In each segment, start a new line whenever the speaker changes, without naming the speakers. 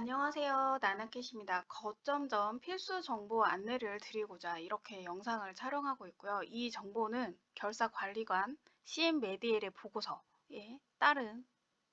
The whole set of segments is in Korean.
안녕하세요. 나나캣입니다. 거점점 필수 정보 안내를 드리고자 이렇게 영상을 촬영하고 있고요. 이 정보는 결사 관리관 CM 메디엘의 보고서에 따른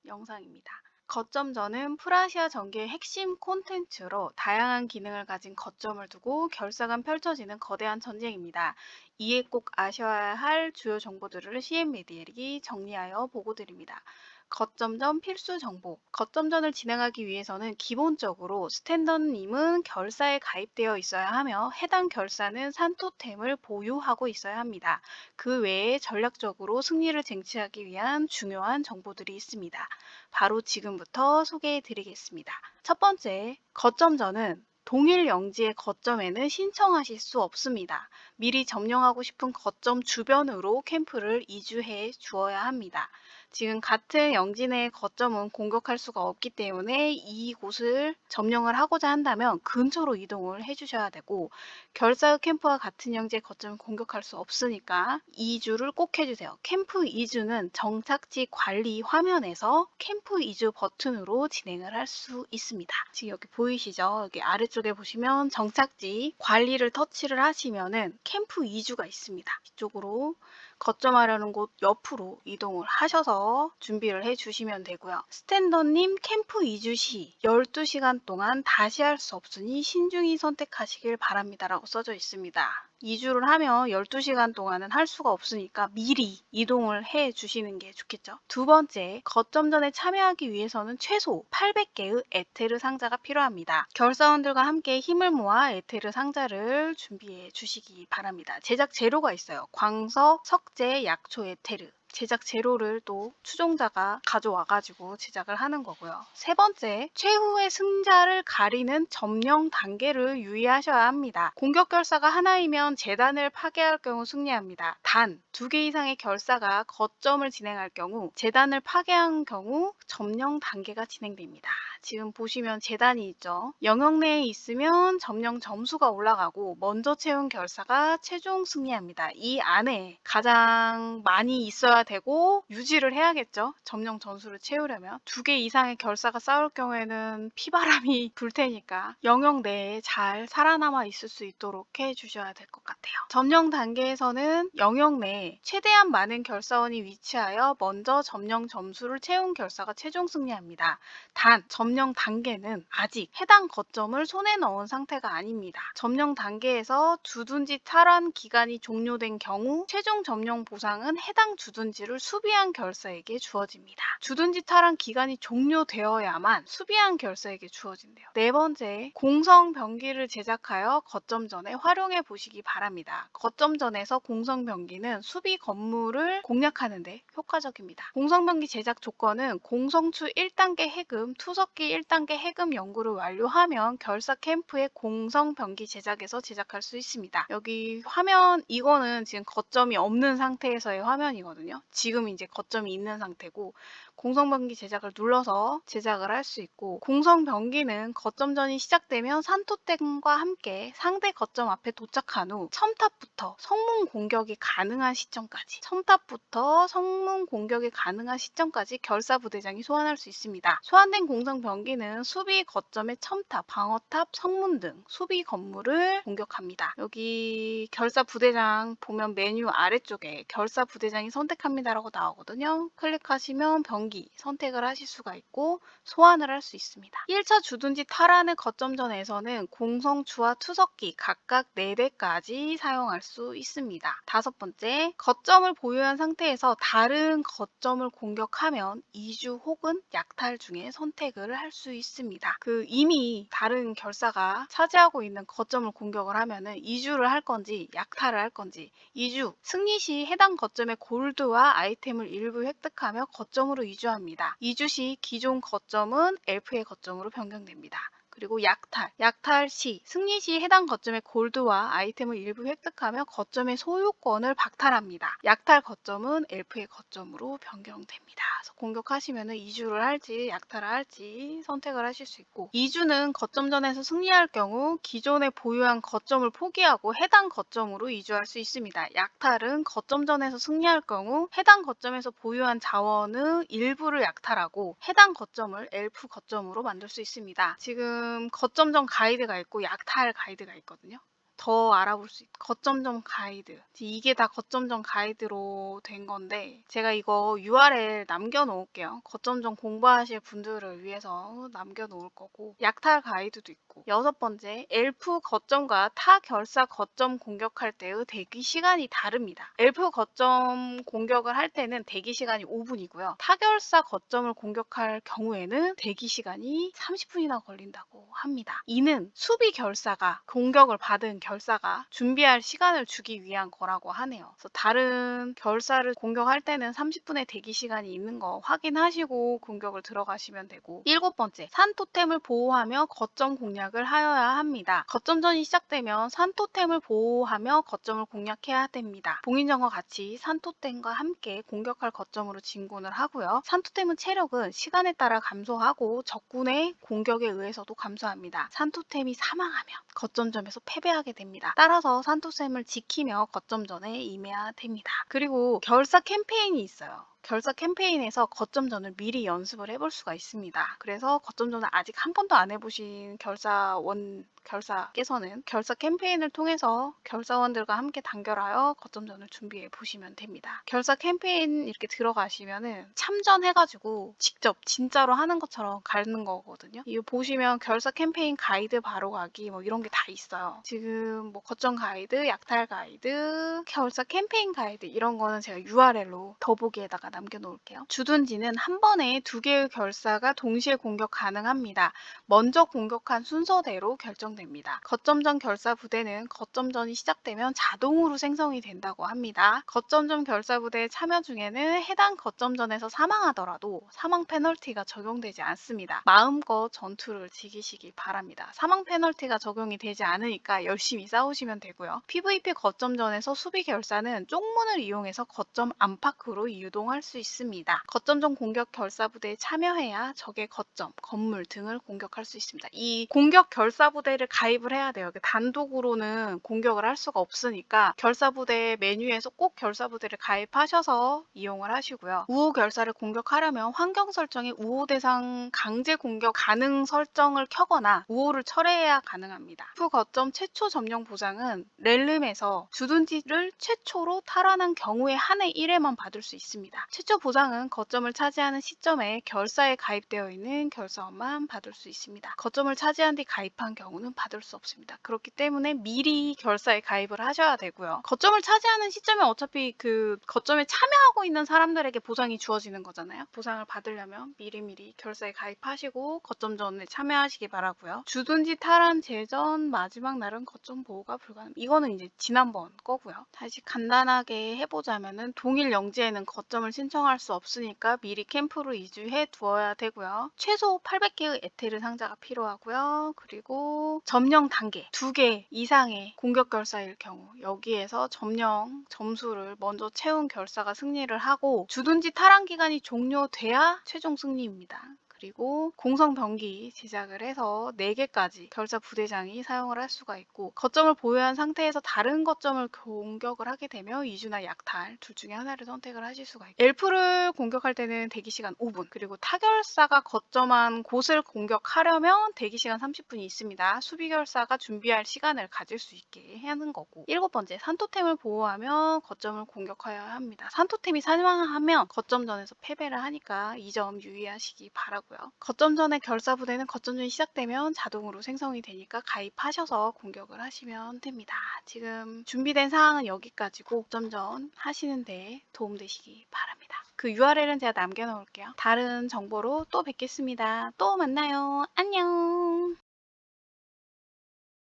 영상입니다. 거점전은 프라시아 전기의 핵심 콘텐츠로 다양한 기능을 가진 거점을 두고 결사가 펼쳐지는 거대한 전쟁입니다. 이에 꼭 아셔야 할 주요 정보들을 CM 메디엘이 정리하여 보고 드립니다. 거점전 필수 정보. 거점전을 진행하기 위해서는 기본적으로 스탠더님은 결사에 가입되어 있어야 하며 해당 결사는 산토템을 보유하고 있어야 합니다. 그 외에 전략적으로 승리를 쟁취하기 위한 중요한 정보들이 있습니다. 바로 지금부터 소개해 드리겠습니다. 첫 번째, 거점전은 동일 영지의 거점에는 신청하실 수 없습니다. 미리 점령하고 싶은 거점 주변으로 캠프를 이주해 주어야 합니다. 지금 같은 영지 내의 거점은 공격할 수가 없기 때문에 이곳을 점령을 하고자 한다면 근처로 이동을 해주셔야 되고 결사의 캠프와 같은 영지의 거점을 공격할 수 없으니까 이주를 꼭 해주세요. 캠프 이주는 정착지 관리 화면에서 캠프 이주 버튼으로 진행을 할 수 있습니다. 지금 여기 보이시죠? 여기 아래쪽에 보시면 정착지 관리를 터치를 하시면은 캠프 이주가 있습니다. 이쪽으로 거점하려는 곳 옆으로 이동을 하셔서 준비를 해 주시면 되고요. 스탠더님 캠프 이주 시 12시간 동안 다시 할 수 없으니 신중히 선택하시길 바랍니다. 라고 써져 있습니다. 이주를 하면 12시간 동안은 할 수가 없으니까 미리 이동을 해 주시는 게 좋겠죠. 두 번째, 거점전에 참여하기 위해서는 최소 800개의 에테르 상자가 필요합니다. 결사원들과 함께 힘을 모아 에테르 상자를 준비해 주시기 바랍니다. 제작 재료가 있어요. 광석, 석재, 약초 에테르. 제작 재료를 또 추종자가 가져와가지고 제작을 하는 거고요. 세 번째, 최후의 승자를 가리는 점령 단계를 유의하셔야 합니다. 공격 결사가 하나이면 재단을 파괴할 경우 승리합니다. 단, 두 개 이상의 결사가 거점을 진행할 경우 재단을 파괴한 경우 점령 단계가 진행됩니다. 지금 보시면 재단이 있죠. 영역 내에 있으면 점령 점수가 올라가고 먼저 채운 결사가 최종 승리합니다. 이 안에 가장 많이 있어야 되고 유지를 해야겠죠. 점령 점수를 채우려면 두 개 이상의 결사가 싸울 경우에는 피바람이 불 테니까 영역 내에 잘 살아남아 있을 수 있도록 해 주셔야 될 것 같아요. 점령 단계에서는 영역 내에 최대한 많은 결사원이 위치하여 먼저 점령 점수를 채운 결사가 최종 승리합니다. 단 점령 단계는 아직 해당 거점을 손에 넣은 상태가 아닙니다. 점령 단계에서 주둔지 탈환 기간이 종료된 경우 최종 점령 보상은 해당 주둔지 를 수비한 결사에게 주어집니다. 주둔지 탈환 기간이 종료되어야만 수비한 결사에게 주어진대요. 네 번째, 공성 병기를 제작하여 거점 전에 활용해 보시기 바랍니다. 거점 전에서 공성 병기는 수비 건물을 공략하는데 효과적입니다. 공성 병기 제작 조건은 공성추 1단계 해금, 투석기 1단계 해금 연구를 완료하면 결사 캠프의 공성 병기 제작에서 제작할 수 있습니다. 여기 화면 이거는 지금 거점이 없는 상태에서의 화면이거든요. 지금 이제 거점이 있는 상태고 공성병기 제작을 눌러서 제작을 할 수 있고 공성병기는 거점전이 시작되면 산토템과 함께 상대 거점 앞에 도착한 후 첨탑부터 성문 공격이 가능한 시점까지 첨탑부터 성문 공격이 가능한 시점까지 결사 부대장이 소환할 수 있습니다. 소환된 공성병기는 수비 거점의 첨탑, 방어탑, 성문 등 수비 건물을 공격합니다. 여기 결사 부대장 보면 메뉴 아래쪽에 결사 부대장이 선택합니다라고 나오거든요. 클릭하시면 병기 선택을 하실 수가 있고 소환을 할 수 있습니다. 1차 주둔지 탈환의 거점전에서는 공성추와 투석기 각각 4대까지 사용할 수 있습니다. 다섯 번째, 거점을 보유한 상태에서 다른 거점을 공격하면 이주 혹은 약탈 중에 선택을 할 수 있습니다. 그 이미 다른 결사가 차지하고 있는 거점을 공격을 하면은 이주를 할 건지 약탈을 할 건지 이주 승리 시 해당 거점의 골드와 아이템을 일부 획득하며 거점으로 이주합니다. 이주 시 기존 거점은 엘프의 거점으로 변경됩니다. 그리고 약탈, 약탈 시, 승리 시 해당 거점의 골드와 아이템을 일부 획득하며 거점의 소유권을 박탈합니다. 약탈 거점은 엘프의 거점으로 변경됩니다. 그래서 공격하시면 이주를 할지 약탈을 할지 선택을 하실 수 있고 이주는 거점전에서 승리할 경우 기존에 보유한 거점을 포기하고 해당 거점으로 이주할 수 있습니다. 약탈은 거점전에서 승리할 경우 해당 거점에서 보유한 자원의 일부를 약탈하고 해당 거점을 엘프 거점으로 만들 수 있습니다. 지금 거점전 가이드가 있고 약탈 가이드가 있거든요. 더 알아볼 수 있, 거점점 가이드. 이게 다 거점점 가이드로 된 건데, 제가 이거 URL 남겨놓을게요. 거점점 공부하실 분들을 위해서 남겨놓을 거고, 약탈 가이드도 있고, 여섯 번째, 엘프 거점과 타 결사 거점 공격할 때의 대기 시간이 다릅니다. 엘프 거점 공격을 할 때는 대기 시간이 5분이고요. 타결사 거점을 공격할 경우에는 대기 시간이 30분이나 걸린다고 합니다. 이는 수비 결사가 공격을 받은 결사가 준비할 시간을 주기 위한 거라고 하네요. 그래서 다른 결사를 공격할 때는 30분의 대기 시간이 있는 거 확인하시고 공격을 들어가시면 되고 일곱 번째, 산 토템을 보호하며 거점 공략을 하여야 합니다. 거점전이 시작되면 산 토템을 보호하며 거점을 공략해야 됩니다. 봉인전과 같이 산 토템과 함께 공격할 거점으로 진군을 하고요. 산 토템은 체력은 시간에 따라 감소하고 적군의 공격에 의해서도 감소합니다. 산 토템이 사망하면 거점점에서 패배하게 됩니다. 따라서 산토템을 지키며 거점 전에 임해야 됩니다. 그리고 결사 캠페인이 있어요. 결사 캠페인에서 거점전을 미리 연습을 해볼 수가 있습니다. 그래서 거점전을 아직 한 번도 안 해보신 결사원 결사께서는 결사 캠페인을 통해서 결사원들과 함께 단결하여 거점전을 준비해 보시면 됩니다. 결사 캠페인 이렇게 들어가시면은 참전해가지고 직접 진짜로 하는 것처럼 가는 거거든요. 이거 보시면 결사 캠페인 가이드 바로 가기 뭐 이런 게 다 있어요. 지금 뭐 거점 가이드, 약탈 가이드, 결사 캠페인 가이드 이런 거는 제가 URL로 더보기에다가 남겨놓을게요. 주둔지는 한 번에 두 개의 결사가 동시에 공격 가능합니다. 먼저 공격한 순서대로 결정됩니다. 거점전 결사 부대는 거점전이 시작되면 자동으로 생성이 된다고 합니다. 거점전 결사 부대에 참여 중에는 해당 거점전에서 사망하더라도 사망 페널티가 적용되지 않습니다. 마음껏 전투를 즐기시기 바랍니다. 사망 페널티가 적용이 되지 않으니까 열심히 싸우시면 되고요. PVP 거점전에서 수비 결사는 쪽문을 이용해서 거점 안팎으로 유동할 수 있습니다. 거점전 공격 결사 부대에 참여해야 적의 거점, 건물 등을 공격할 수 있습니다. 이 공격 결사 부대를 가입을 해야 돼요. 단독으로는 공격을 할 수가 없으니까 결사 부대 메뉴에서 꼭 결사 부대를 가입하셔서 이용을 하시고요. 우호 결사를 공격하려면 환경 설정에 우호 대상 강제 공격 가능 설정을 켜거나 우호를 철회해야 가능합니다. 프 거점 최초 점령 보장은 렐름에서 주둔지를 최초로 탈환한 경우에 한 해 1회만 받을 수 있습니다. 최초 보장은 거점을 차지하는 시점에 결사에 가입되어 있는 결사원만 받을 수 있습니다. 거점을 차지한 뒤 가입한 경우는 받을 수 없습니다. 그렇기 때문에 미리 결사에 가입을 하셔야 되고요. 거점을 차지하는 시점에 어차피 그 거점에 참여하고 있는 사람들에게 보상이 주어지는 거잖아요. 보상을 받으려면 미리미리 결사에 가입하시고 거점 전에 참여하시기 바라고요. 주둔지 탈환 제전 마지막 날은 거점 보호가 불가능. 이거는 이제 지난번 거고요. 다시 간단하게 해보자면은 동일 영지에는 거점을 신청할 수 없으니까 미리 캠프로 이주해 두어야 되고요. 최소 800개의 에테르 상자가 필요하고요. 그리고 점령 단계 2개 이상의 공격 결사일 경우 여기에서 점령 점수를 먼저 채운 결사가 승리를 하고 주둔지 탈환 기간이 종료돼야 최종 승리입니다. 그리고 공성 병기 제작을 해서 4개까지 결사 부대장이 사용을 할 수가 있고 거점을 보유한 상태에서 다른 거점을 공격을 하게 되면 이주나 약탈 둘 중에 하나를 선택을 하실 수가 있고 엘프를 공격할 때는 대기시간 5분 그리고 타결사가 거점한 곳을 공격하려면 대기시간 30분이 있습니다. 수비결사가 준비할 시간을 가질 수 있게 하는 거고 일곱 번째 산토템을 보호하며 거점을 공격하여야 합니다. 산토템이 사망하면 거점전에서 패배를 하니까 이 점 유의하시기 바라 고요. 거점 전의 결사부대는 거점 전이 시작되면 자동으로 생성이 되니까 가입하셔서 공격을 하시면 됩니다. 지금 준비된 사항은 여기까지고 거점 전 하시는데 도움되시기 바랍니다. 그 URL은 제가 남겨놓을게요. 다른 정보로 또 뵙겠습니다. 또 만나요. 안녕.